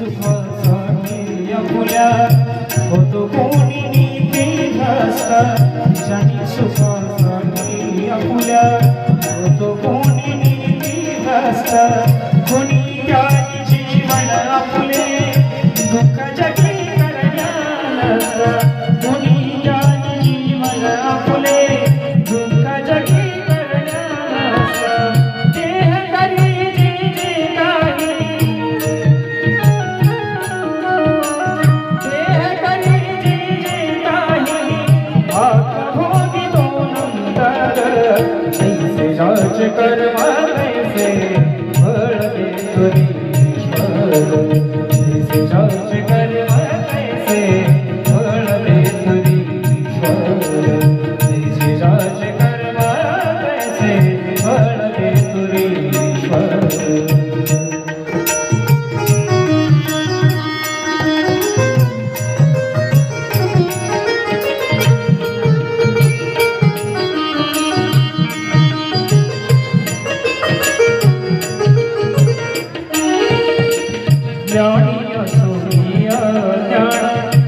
सुखासाठी आपुल्या होतो कोणी नीतीग्रस्त ज्यानी सुखासाठी आपुल्या होतो कोणी नीतीग्रस्त कोणी त्याने जीवन आपुले दुःख जगी करण्यात. ऐसे जाच कर्म કશું અજાણ